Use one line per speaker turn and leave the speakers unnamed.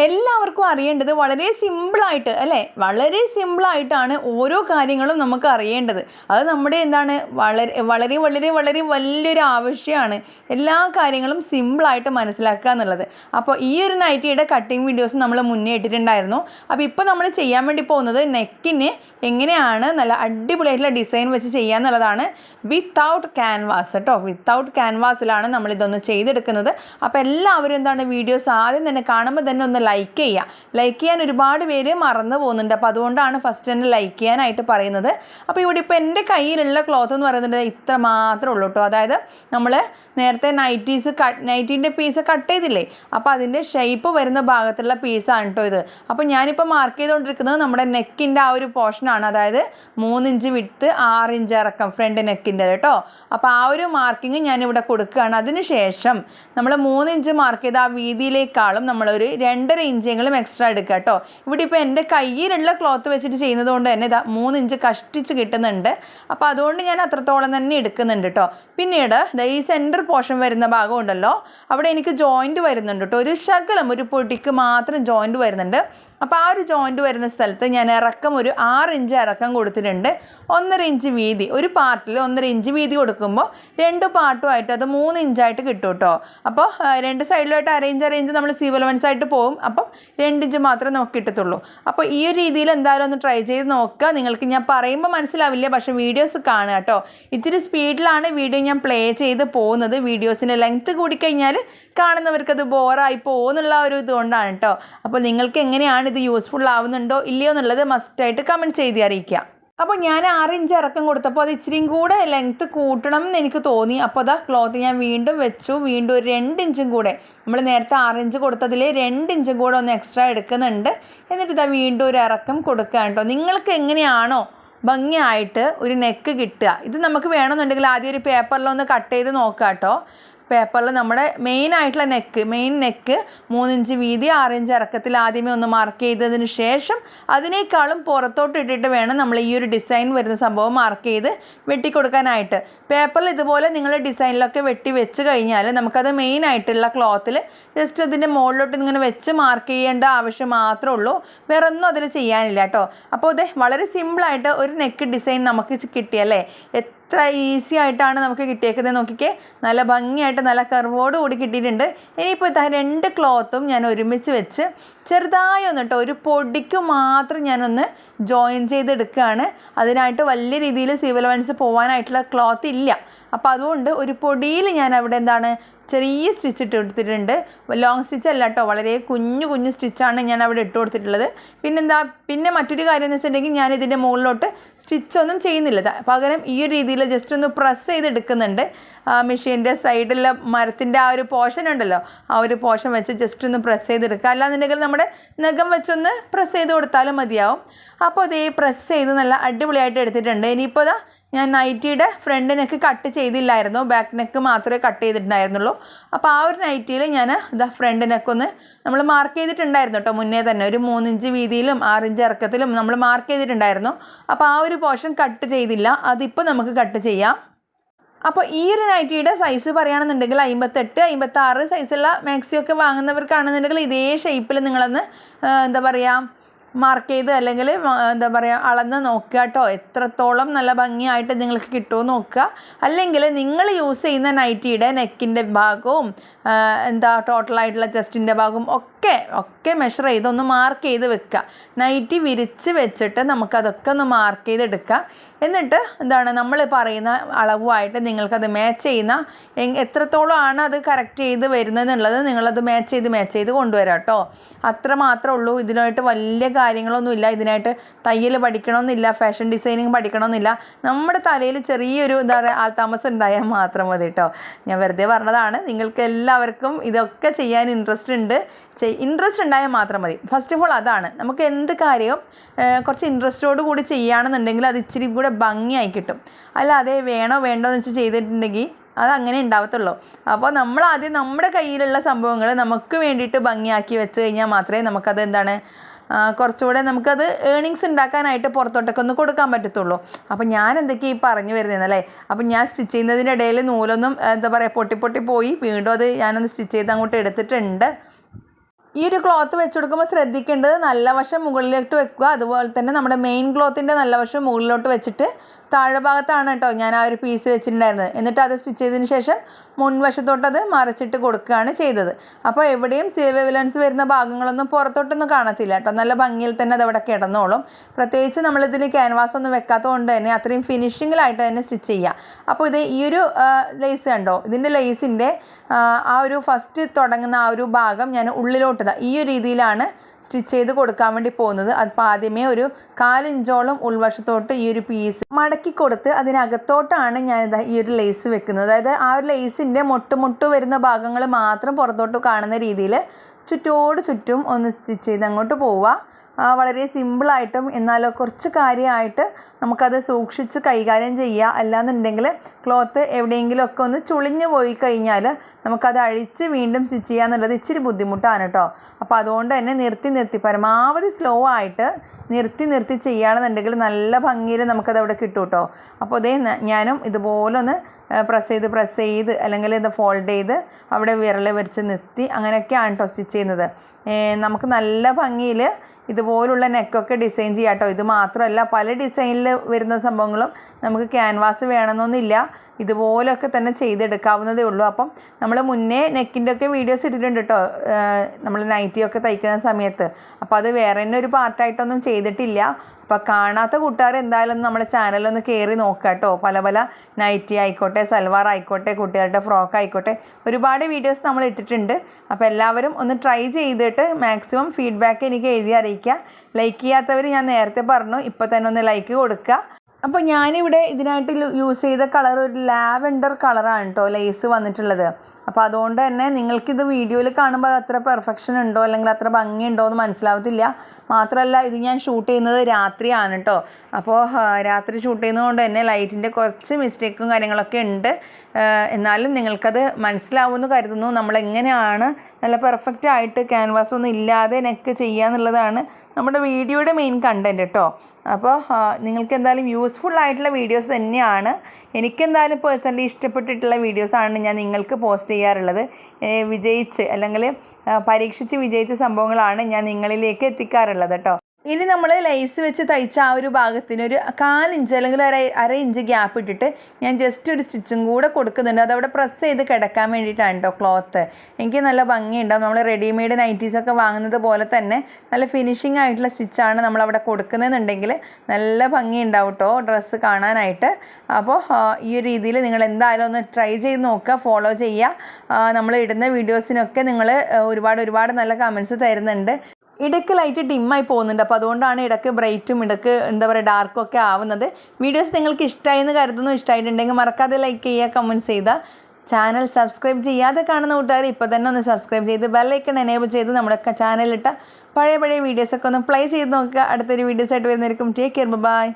എല്ലാവർക്കും അറിയേണ്ടത് വളരെ സിമ്പിളായിട്ട് അല്ലേ? വളരെ സിമ്പിളായിട്ടാണ് ഓരോ കാര്യങ്ങളും നമുക്ക് അറിയേണ്ടത്. അത് നമ്മുടെ എന്താണ്? വളരെ വളരെ വളരെ വളരെ വലിയൊരു ആവശ്യമാണ് എല്ലാ കാര്യങ്ങളും സിമ്പിളായിട്ട് മനസ്സിലാക്കുക എന്നുള്ളത്. അപ്പോൾ ഈ ഒരു നൈറ്റിയുടെ കട്ടിങ് വീഡിയോസ് നമ്മൾ മുന്നേ ഇട്ടിട്ടുണ്ടായിരുന്നു. അപ്പോൾ ഇപ്പോൾ നമ്മൾ ചെയ്യാൻ വേണ്ടി പോകുന്നത് നെക്കിന് എങ്ങനെയാണ് നല്ല അടിപൊളിയായിട്ടുള്ള ഡിസൈൻ വെച്ച് ചെയ്യുക എന്നുള്ളതാണ് വിത്തൗട്ട് ക്യാൻവാസ് കേട്ടോ. വിത്തൗട്ട് ക്യാൻവാസിലാണ് നമ്മളിതൊന്ന് ചെയ്തെടുക്കുന്നത്. അപ്പോൾ എല്ലാവരും എന്താണ്? വീഡിയോസ് ആദ്യം തന്നെ കാണുമ്പോൾ തന്നെ ഒന്ന് ലൈക്ക് ചെയ്യുക ലൈക്ക് ചെയ്യാൻ ഒരുപാട് പേര് മറന്നു പോകുന്നുണ്ട്. അപ്പോൾ അതുകൊണ്ടാണ് ഫസ്റ്റ് തന്നെ ലൈക്ക് ചെയ്യാനായിട്ട് പറയുന്നത്. അപ്പോൾ ഇവിടെ ഇപ്പോൾ എന്റെ കയ്യിലുള്ള ക്ലോത്ത് എന്ന് പറയുന്നത് ഇത്ര മാത്രമേ ഉള്ളൂ കേട്ടോ. അതായത് നമ്മൾ നേരത്തെ നൈറ്റീസ് കട്ട് നൈറ്റീന്റെ പീസ് കട്ട് ചെയ്തില്ലേ? അപ്പോൾ അതിന്റെ ഷേപ്പ് വരുന്ന ഭാഗത്തുള്ള പീസാണ് കേട്ടോ ഇത്. അപ്പോൾ ഞാനിപ്പോൾ മാർക്ക് ചെയ്തുകൊണ്ടിരിക്കുന്നത് നമ്മുടെ നെക്കിന്റെ ആ ഒരു പോർഷനാണ് അതായത് മൂന്നിഞ്ച് വിട്ട് ആറിഞ്ച് ഇറക്കം ഫ്രണ്ട് നെക്കിന്റെ കേട്ടോ. അപ്പോൾ ആ ഒരു മാർക്കിങ് ഞാനിവിടെ കൊടുക്കുകയാണ്. അതിന് ശേഷം നമ്മൾ മൂന്നിഞ്ച് മാർക്ക് ചെയ്ത ആ വീതിയിലേക്കാളും നമ്മളൊരു രണ്ടര ഇഞ്ചെങ്കിലും എക്സ്ട്രാ എടുക്കുക കേട്ടോ ഇവിടെ ഇപ്പോൾ എന്റെ കയ്യിലുള്ള ക്ലോത്ത് വെച്ചിട്ട് ചെയ്യുന്നത് കൊണ്ട് തന്നെ ഇതാ മൂന്ന് ഇഞ്ച് കഷ്ടിച്ച് കിട്ടുന്നുണ്ട്. അപ്പോൾ അതുകൊണ്ട് ഞാൻ അത്രത്തോളം തന്നെ എടുക്കുന്നുണ്ട് കേട്ടോ പിന്നീട് ഈ സെന്റർ പോർഷൻ വരുന്ന ഭാഗം ഉണ്ടല്ലോ. അവിടെ എനിക്ക് ജോയിന്റ് വരുന്നുണ്ട് കേട്ടോ ഒരു ശകലം ഒരു പൊടിക്ക് മാത്രം ജോയിന്റ് വരുന്നുണ്ട്. അപ്പോൾ ആ ഒരു ജോയിന്റ് വരുന്ന സ്ഥലത്ത് ഞാൻ ഇറക്കം ഒരു ആറ് ഇഞ്ച് ഇറക്കം കൊടുത്തിട്ടുണ്ട്. ഒന്നര ഇഞ്ച് വീതി. ഒരു പാർട്ടിൽ ഒന്നര ഇഞ്ച് വീതി കൊടുക്കുമ്പോൾ രണ്ട് പാർട്ടുമായിട്ട് അത് മൂന്ന് ഇഞ്ചായിട്ട് കിട്ടും കേട്ടോ. അപ്പോൾ രണ്ട് സൈഡിലായിട്ട് അറേഞ്ച് അറേഞ്ച് നമ്മൾ സീവലവൻസ് ആയിട്ട് പോകും അപ്പം രണ്ട് ഇഞ്ച് മാത്രമേ നമുക്ക് കിട്ടത്തുള്ളൂ. അപ്പോൾ ഈ ഒരു രീതിയിൽ എന്തായാലും ഒന്ന് ട്രൈ ചെയ്ത് നോക്കുക. നിങ്ങൾക്ക് ഞാൻ പറയുമ്പോൾ മനസ്സിലാവില്ല. പക്ഷേ വീഡിയോസ് കാണുക കേട്ടോ. ഇത്തിരി സ്പീഡിലാണ് വീഡിയോ ഞാൻ പ്ലേ ചെയ്ത് പോകുന്നത്. വീഡിയോസിന്റെ ലെങ്ത്ത് കൂടിക്കഴിഞ്ഞാൽ കാണുന്നവർക്ക് അത് ബോറായി പോകുന്നുള്ള ഒരു ഇതുകൊണ്ടാണ് കേട്ടോ. അപ്പോൾ നിങ്ങൾക്ക് എങ്ങനെയാണ് ഇത് യൂസ്ഫുൾ ആവുന്നുണ്ടോ ഇല്ലയോ എന്നുള്ളത് മസ്റ്റായിട്ട് കമന്റ്സ് ചെയ്ത് അറിയിക്കുക. അപ്പോൾ ഞാൻ ആറ് ഇഞ്ച് ഇറക്കം കൊടുത്തപ്പോൾ അത് ഇച്ചിരിയും കൂടെ ലെങ്ത്ത് കൂട്ടണം എന്ന് എനിക്ക് തോന്നി. അപ്പോൾ അതാ ക്ലോത്ത് ഞാൻ വീണ്ടും വെച്ചു. വീണ്ടും ഒരു രണ്ട് ഇഞ്ചും കൂടെ. നമ്മൾ നേരത്തെ ആറ് ഇഞ്ച് കൊടുത്തതിൽ രണ്ട് ഇഞ്ചും കൂടെ ഒന്ന് എക്സ്ട്രാ എടുക്കുന്നുണ്ട്. എന്നിട്ട് ഇതാ വീണ്ടും ഒരു ഇറക്കം കൊടുക്കുക കേട്ടോ. നിങ്ങൾക്ക് എങ്ങനെയാണോ ഭംഗിയായിട്ട് ഒരു നെക്ക് കിട്ടുക. ഇത് നമുക്ക് വേണമെന്നുണ്ടെങ്കിൽ ആദ്യം ഒരു പേപ്പറിലൊന്ന് കട്ട് ചെയ്ത് നോക്കാം കേട്ടോ. പേപ്പറിൽ നമ്മുടെ മെയിൻ ആയിട്ടുള്ള നെക്ക് മെയിൻ നെക്ക് മൂന്നിഞ്ച് വീതി ആറിഞ്ച് ഇറക്കത്തിൽ ആദ്യമേ ഒന്ന് മാർക്ക് ചെയ്തതിന് ശേഷം അതിനേക്കാളും പുറത്തോട്ട് ഇട്ടിട്ട് വേണം നമ്മൾ ഈ ഒരു ഡിസൈൻ വരുന്ന സംഭവം മാർക്ക് ചെയ്ത് വെട്ടിക്കൊടുക്കാനായിട്ട്. പേപ്പറിൽ ഇതുപോലെ നിങ്ങൾ ഡിസൈനിലൊക്കെ വെട്ടി വെച്ച് കഴിഞ്ഞാൽ നമുക്കത് മെയിൻ ആയിട്ടുള്ള ക്ലോത്തിൽ ജസ്റ്റ് അതിന്റെ മുകളിലോട്ട് ഇങ്ങനെ വെച്ച് മാർക്ക് ചെയ്യേണ്ട ആവശ്യം മാത്രമേ ഉള്ളൂ. വേറെ ഒന്നും അതിൽ ചെയ്യാനില്ല കേട്ടോ. അപ്പോൾ അതെ വളരെ സിമ്പിളായിട്ട് ഒരു നെക്ക് ഡിസൈൻ നമുക്ക് കിട്ടിയല്ലേ എത്ര ഈസി ആയിട്ടാണ് നമുക്ക് കിട്ടിയേക്കുന്നത് നോക്കിക്കേ. നല്ല ഭംഗിയായിട്ട് നല്ല കർവോട് കൂടി കിട്ടിയിട്ടുണ്ട്. ഇനിയിപ്പോൾ ഇതാ രണ്ട് ക്ലോത്തും ഞാൻ ഒരുമിച്ച് വെച്ച് ചെറുതായി ഒന്ന് കേട്ടോ ഒരു പൊടിക്ക് മാത്രം ഞാനൊന്ന് ജോയിൻ ചെയ്തെടുക്കുകയാണ്. അതിനായിട്ട് വലിയ രീതിയിൽ സിവിൽ വൺസ് പോകാനായിട്ടുള്ള ക്ലോത്ത് ഇല്ല. അപ്പോൾ അതുകൊണ്ട് ഒരു പൊടിയിൽ ഞാൻ അവിടെ എന്താണ് ചെറിയ സ്റ്റിച്ച് ഇട്ട് കൊടുത്തിട്ടുണ്ട്. ലോങ് സ്റ്റിച്ച് അല്ല കേട്ടോ വളരെ കുഞ്ഞു കുഞ്ഞു സ്റ്റിച്ചാണ് ഞാൻ അവിടെ ഇട്ട് കൊടുത്തിട്ടുള്ളത്. പിന്നെന്താ പിന്നെ മറ്റൊരു കാര്യം എന്ന് വെച്ചിട്ടുണ്ടെങ്കിൽ ഞാൻ ഇതിന്റെ മുകളിലോട്ട് സ്റ്റിച്ച് ഒന്നും ചെയ്യുന്നില്ല. പകരം ഈ ഒരു രീതിയിൽ ജസ്റ്റ് ഒന്ന് പ്രസ് ചെയ്തെടുക്കുന്നുണ്ട് മെഷീന്റെ സൈഡിലെ മരത്തിന്റെ ആ ഒരു പോർഷൻ ഉണ്ടല്ലോ ആ ഒരു പോർഷൻ വെച്ച് ജസ്റ്റ് ഒന്ന് പ്രസ് ചെയ്തെടുക്കുക അല്ലാന്നുണ്ടെങ്കിൽ നമ്മുടെ നഖം വെച്ചൊന്ന് പ്രസ് ചെയ്ത് കൊടുത്താലും മതിയാവും. അപ്പോൾ അതേ പ്രസ് ചെയ്ത് നല്ല അടിപൊളിയായിട്ട് എടുത്തിട്ടുണ്ട്. ഇനിയിപ്പോൾ ഞാൻ നൈറ്റിയുടെ ഫ്രണ്ട് നെക്ക് കട്ട് ചെയ്തില്ലായിരുന്നു. ബാക്ക് നെക്ക് മാത്രമേ കട്ട് ചെയ്തിട്ടുണ്ടായിരുന്നുള്ളൂ. അപ്പോൾ ആ ഒരു നൈറ്റിയിൽ ഞാൻ ഇതാ ഫ്രണ്ട് നെക്കൊന്ന് നമ്മൾ മാർക്ക് ചെയ്തിട്ടുണ്ടായിരുന്നു കേട്ടോ മുന്നേ തന്നെ. ഒരു മൂന്നിഞ്ച് വീതിയിലും ആറിഞ്ച് ഇറക്കത്തിലും നമ്മൾ മാർക്ക് ചെയ്തിട്ടുണ്ടായിരുന്നു. അപ്പോൾ ആ ഒരു പോർഷൻ കട്ട് ചെയ്തില്ല. അതിപ്പോൾ നമുക്ക് കട്ട് ചെയ്യാം. അപ്പോൾ ഈ ഒരു നൈറ്റിയുടെ സൈസ് പറയുകയാണെന്നുണ്ടെങ്കിൽ അമ്പത്തെട്ട് അമ്പത്താറ് സൈസുള്ള മാക്സിയൊക്കെ വാങ്ങുന്നവർക്കാണെന്നുണ്ടെങ്കിൽ ഇതേ ഷേപ്പിൽ നിങ്ങളൊന്ന് എന്താ പറയുക മാർക്ക് ചെയ്ത് അല്ലെങ്കിൽ എന്താ പറയുക അളന്ന് നോക്കുക കേട്ടോ. എത്രത്തോളം നല്ല ഭംഗിയായിട്ട് നിങ്ങൾക്ക് കിട്ടുമോ നോക്കുക. അല്ലെങ്കിൽ നിങ്ങൾ യൂസ് ചെയ്യുന്ന നൈറ്റിയുടെ നെക്കിന്റെ ഭാഗവും എന്താ ടോട്ടലായിട്ടുള്ള ചെസ്റ്റിന്റെ ഭാഗവും ഒക്കെ ഒക്കെ ഒക്കെ മെഷർ ചെയ്ത് ഒന്ന് മാർക്ക് ചെയ്ത് വെക്കുക നൈറ്റി വിരിച്ച് വെച്ചിട്ട് നമുക്കതൊക്കെ ഒന്ന് മാർക്ക് ചെയ്തെടുക്കുക എന്നിട്ട് എന്താണ് നമ്മൾ പറയുന്ന അളവുമായിട്ട് നിങ്ങൾക്കത് മാച്ച് ചെയ്യുന്ന എത്രത്തോളം ആണ് അത് കറക്റ്റ് ചെയ്ത് വരുന്നത് എന്നുള്ളത് നിങ്ങളത് മാച്ച് ചെയ്ത് മാച്ച് ചെയ്ത് കൊണ്ടുവരാം കേട്ടോ അത്ര മാത്രമേ ഉള്ളൂ. ഇതിനായിട്ട് വലിയ കാര്യങ്ങളൊന്നുമില്ല ഇതിനായിട്ട് തയ്യൽ പഠിക്കണമെന്നില്ല ഫാഷൻ ഡിസൈനിങ് പഠിക്കണമെന്നില്ല. നമ്മുടെ തലയിൽ ചെറിയൊരു എന്താ പറയുക ആൾതാമസം ഉണ്ടായാൽ മാത്രം മതി കേട്ടോ ഞാൻ വെറുതെ പറഞ്ഞതാണ്. നിങ്ങൾക്ക് എല്ലാവർക്കും ഇതൊക്കെ ചെയ്യാൻ ഇൻട്രസ്റ്റ് ഉണ്ട്. ഇൻട്രസ്റ്റ് ഉണ്ടായാൽ മാത്രം മതി. ഫസ്റ്റ് ഓഫ് ഓൾ അതാണ്. നമുക്ക് എന്ത് കാര്യവും കുറച്ച് ഇൻട്രസ്റ്റോട് കൂടി ചെയ്യുകയാണെന്നുണ്ടെങ്കിൽ അത് ഇച്ചിരി കൂടെ ഭംഗിയായി കിട്ടും. അല്ലാതെ വേണോ വേണ്ടോ എന്ന് വെച്ച് ചെയ്തിട്ടുണ്ടെങ്കിൽ അത് അങ്ങനെ ഉണ്ടാവത്തുള്ളൂ. അപ്പോൾ നമ്മൾ ആദ്യം നമ്മുടെ കയ്യിലുള്ള സംഭവങ്ങൾ നമുക്ക് വേണ്ടിയിട്ട് ഭംഗിയാക്കി വെച്ച് കഴിഞ്ഞാൽ മാത്രമേ നമുക്കത് എന്താണ് കുറച്ചുകൂടെ നമുക്കത് ഏണിങ്സ് ഉണ്ടാക്കാനായിട്ട് പുറത്തോട്ടൊക്കെ ഒന്ന് കൊടുക്കാൻ പറ്റത്തുള്ളൂ. അപ്പോൾ ഞാൻ എന്തൊക്കെയാണ് ഈ പറഞ്ഞു വരുന്നതെന്നല്ലേ അപ്പോൾ ഞാൻ സ്റ്റിച്ച് ചെയ്യുന്നതിന്റെ ഇടയിൽ നൂലൊന്നും എന്താ പറയുക പൊട്ടി പൊട്ടി പോയി. വീണ്ടും അത് ഞാനൊന്ന് സ്റ്റിച്ച് ചെയ്ത് അങ്ങോട്ട് എടുത്തിട്ടുണ്ട്. ഈ ഒരു ക്ലോത്ത് വെച്ച് കൊടുക്കുമ്പോൾ ശ്രദ്ധിക്കേണ്ടത് നല്ല വശം മുകളിലോട്ട് വെക്കുക. അതുപോലെ തന്നെ നമ്മുടെ മെയിൻ ക്ലോത്തിന്റെ നല്ല വശം മുകളിലോട്ട് വെച്ചിട്ട് താഴെ ഭാഗത്താണ് കേട്ടോ ഞാൻ ആ ഒരു പീസ് വെച്ചിട്ടുണ്ടായിരുന്നത്. എന്നിട്ട് അത് സ്റ്റിച്ച് ചെയ്തതിന് ശേഷം മുൻവശത്തോട്ട് അത് മറിച്ചിട്ട് കൊടുക്കുകയാണ് ചെയ്തത്. അപ്പോൾ എവിടെയും സിലവിലൻസ് വരുന്ന ഭാഗങ്ങളൊന്നും പുറത്തോട്ടൊന്നും കാണത്തില്ല കേട്ടോ. നല്ല ഭംഗിയിൽ തന്നെ അത് അവിടെ കിടന്നോളും. പ്രത്യേകിച്ച് നമ്മളിതിൽ ക്യാൻവാസ് ഒന്നും വെക്കാത്തത് കൊണ്ട് തന്നെ അത്രയും ഫിനിഷിങ്ങിലായിട്ട് തന്നെ സ്റ്റിച്ച് ചെയ്യുക. അപ്പോൾ ഇത് ഈ ഒരു ലേസ് കണ്ടോ? ഇതിന്റെ ലേസിന്റെ ആ ഒരു ഫസ്റ്റ് തുടങ്ങുന്ന ആ ഒരു ഭാഗം ഞാൻ ഉള്ളിലോട്ട് ഈ ഒരു രീതിയിലാണ് സ്റ്റിച്ച് ചെയ്ത് കൊടുക്കാൻ വേണ്ടി പോകുന്നത്. അപ്പോൾ ആദ്യമേ ഒരു കാലിഞ്ചോളം ഉൾവശത്തോട്ട് ഈ ഒരു പീസ് മടക്കി കൊടുത്ത് അതിനകത്തോട്ടാണ് ഞാൻ ഇതാ ഈ ഒരു ലേസ് വെക്കുന്നത്. അതായത് ആ ഒരു ലേസിന്റെ മുട്ട് മുട്ട് വരുന്ന ഭാഗങ്ങൾ മാത്രം പുറത്തോട്ട് കാണുന്ന രീതിയിൽ ചുറ്റോട് ചുറ്റും ഒന്ന് സ്റ്റിച്ച് ചെയ്ത് അങ്ങോട്ട് പോവുക. വളരെ സിമ്പിളായിട്ടും എന്നാൽ കുറച്ച് കാര്യമായിട്ട് നമുക്കത് സൂക്ഷിച്ച് കൈകാര്യം ചെയ്യുക അല്ലാന്നുണ്ടെങ്കിൽ ക്ലോത്ത് എവിടെയെങ്കിലുമൊക്കെ ഒന്ന് ചുളിഞ്ഞു പോയി കഴിഞ്ഞാൽ നമുക്കത് അഴിച്ച് വീണ്ടും സ്റ്റിച്ച് ചെയ്യുക എന്നുള്ളത് ഇച്ചിരി ബുദ്ധിമുട്ടാണ് കേട്ടോ അപ്പോൾ അതുകൊണ്ട് തന്നെ നിർത്തി നിർത്തി പരമാവധി സ്ലോ ആയിട്ട് നിർത്തി നിർത്തി ചെയ്യുകയാണെന്നുണ്ടെങ്കിൽ നല്ല ഭംഗിയിൽ നമുക്കത് അവിടെ കിട്ടും കേട്ടോ അപ്പോൾ അതേ ഞാനും ഇതുപോലെ ഒന്ന് പ്രസ് ചെയ്ത് പ്രസ് ചെയ്ത് അല്ലെങ്കിൽ ഇത് ഫോൾഡ് ചെയ്ത് അവിടെ വിരൽ വരച്ച് നിർത്തി അങ്ങനെയൊക്കെയാണ് കേട്ടോ സ്റ്റിച്ച് ചെയ്യുന്നത്. നമുക്ക് നല്ല ഭംഗിയിൽ ഇതുപോലുള്ള നെക്കൊക്കെ ഡിസൈൻ ചെയ്യാം കേട്ടോ ഇത് മാത്രമല്ല പല ഡിസൈനിൽ വരുന്ന സംഭവങ്ങളും നമുക്ക് ക്യാൻവാസ് വേണമെന്നൊന്നുമില്ല. ഇതുപോലൊക്കെ തന്നെ ചെയ്തെടുക്കാവുന്നതേ ഉള്ളൂ. അപ്പം നമ്മൾ മുന്നേ നെക്കിന്റെ ഒക്കെ വീഡിയോസ് ഇട്ടിട്ടുണ്ട് കേട്ടോ നമ്മൾ നൈറ്റിയൊക്കെ തയ്ക്കുന്ന സമയത്ത്. അപ്പോൾ അത് വേറെ തന്നെ ഒരു പാർട്ടായിട്ടൊന്നും ചെയ്തിട്ടില്ല. അപ്പോൾ കാണാത്ത കൂട്ടുകാർ എന്തായാലും നമ്മുടെ ചാനലൊന്ന് കയറി നോക്കുക കേട്ടോ പല പല നൈറ്റി ആയിക്കോട്ടെ സൽവാർ ആയിക്കോട്ടെ കുട്ടികളുടെ ഫ്രോക്ക് ആയിക്കോട്ടെ ഒരുപാട് വീഡിയോസ് നമ്മൾ ഇട്ടിട്ടുണ്ട്. അപ്പോൾ എല്ലാവരും ഒന്ന് ട്രൈ ചെയ്തിട്ട് മാക്സിമം ഫീഡ്ബാക്ക് എനിക്ക് എഴുതി അറിയിക്കുക ലൈക്ക് ചെയ്യാത്തവർ ഞാൻ നേരത്തെ പറഞ്ഞു. ഇപ്പോൾ തന്നെ ഒന്ന് ലൈക്ക് കൊടുക്കുക അപ്പോൾ ഞാനിവിടെ ഇതിനായിട്ട് യൂസ് ചെയ്ത കളർ ഒരു ലാവെൻഡർ കളറാണ് കേട്ടോ ലേസ് വന്നിട്ടുള്ളത്. അപ്പോൾ അതുകൊണ്ട് തന്നെ നിങ്ങൾക്കിത് വീഡിയോയിൽ കാണുമ്പോൾ അത്ര പെർഫെക്ഷൻ ഉണ്ടോ അല്ലെങ്കിൽ അത്ര ഭംഗിയുണ്ടോ എന്ന് മനസ്സിലാവത്തില്ല. മാത്രമല്ല ഇത് ഞാൻ ഷൂട്ട് ചെയ്യുന്നത് രാത്രിയാണ് കേട്ടോ അപ്പോൾ രാത്രി ഷൂട്ട് ചെയ്യുന്നതുകൊണ്ട് തന്നെ ലൈറ്റിന്റെ കുറച്ച് മിസ്റ്റേക്കും കാര്യങ്ങളൊക്കെ ഉണ്ട്. എന്നാലും നിങ്ങൾക്കത് മനസ്സിലാവുമെന്ന് കരുതുന്നു. നമ്മളെങ്ങനെയാണ് നല്ല പെർഫെക്റ്റ് ആയിട്ട് ക്യാൻവാസ് ഒന്നും ഇല്ലാതെ നെക്ക് ചെയ്യുക എന്നുള്ളതാണ് നമ്മുടെ വീഡിയോയുടെ മെയിൻ കണ്ടന്റ് കേട്ടോ അപ്പോൾ നിങ്ങൾക്ക് എന്തായാലും യൂസ്ഫുൾ ആയിട്ടുള്ള വീഡിയോസ് തന്നെയാണ്. എനിക്കെന്തായാലും പേഴ്സണലി ഇഷ്ടപ്പെട്ടിട്ടുള്ള വീഡിയോസാണ് ഞാൻ നിങ്ങൾക്ക് പോസ്റ്റ് ചെയ്യാറുള്ളത്. വിജയിച്ച് അല്ലെങ്കിൽ പരീക്ഷിച്ച് വിജയിച്ച സംഭവങ്ങളാണ് ഞാൻ നിങ്ങളിലേക്ക് എത്തിക്കാറുള്ളത് കേട്ടോ ഇനി നമ്മൾ ലേസ് വെച്ച് തയ്ച്ച ആ ഒരു ഭാഗത്തിന് ഒരു കാലിഞ്ച് അല്ലെങ്കിൽ അര- അര ഇഞ്ച് ഗ്യാപ്പ് ഇട്ടിട്ട് ഞാൻ ജസ്റ്റ് ഒരു സ്റ്റിച്ചും കൂടെ കൊടുക്കുന്നുണ്ട്. അതവിടെ പ്രസ് ചെയ്ത് കിടക്കാൻ വേണ്ടിയിട്ടാണ് കേട്ടോ ക്ലോത്ത് എനിക്ക് നല്ല ഭംഗിയുണ്ടാവും. നമ്മൾ റെഡിമെയ്ഡ് നൈറ്റീസൊക്കെ വാങ്ങുന്നത് പോലെ തന്നെ നല്ല ഫിനിഷിംഗ് ആയിട്ടുള്ള സ്റ്റിച്ചാണ് നമ്മളവിടെ കൊടുക്കുന്നതെന്നുണ്ടെങ്കിൽ നല്ല ഭംഗിയുണ്ടാവും കേട്ടോ ഡ്രസ്സ് കാണാനായിട്ട്. അപ്പോൾ ഈ ഒരു രീതിയിൽ നിങ്ങൾ എന്തായാലും ഒന്ന് ട്രൈ ചെയ്ത് നോക്കുക ഫോളോ ചെയ്യുക. നമ്മൾ ഇടുന്ന വീഡിയോസിനൊക്കെ നിങ്ങൾ ഒരുപാട് ഒരുപാട് നല്ല കമൻസ് തരുന്നുണ്ട്. ഇടയ്ക്ക് ലൈറ്റ് ഡിമ്മായി പോകുന്നുണ്ട്. അപ്പോൾ അതുകൊണ്ടാണ് ഇടയ്ക്ക് ബ്രൈറ്റും ഇടയ്ക്ക് എന്താ പറയുക ഡാർക്കും ഒക്കെ ആവുന്നത്. വീഡിയോസ് നിങ്ങൾക്ക് ഇഷ്ടമായി എന്ന് കരുതുന്നു. ഇഷ്ടമായിട്ടുണ്ടെങ്കിൽ മറക്കാതെ ലൈക്ക് ചെയ്യുക കമന്റ്സ് ചെയ്യുക. ചാനൽ സബ്സ്ക്രൈബ് ചെയ്യാതെ കാണുന്ന കൂട്ടുകാർ ഇപ്പോൾ തന്നെ ഒന്ന് സബ്സ്ക്രൈബ് ചെയ്ത് ബെല്ലൈക്കൺ എനേബിൾ ചെയ്ത് നമ്മുടെ ചാനലിട്ട പഴയ പഴയ വീഡിയോസൊക്കെ ഒന്ന് പ്ലേ ചെയ്ത് നോക്കുക. അടുത്തൊരു വീഡിയോസായിട്ട് വരുന്നതായിരിക്കും. Take care by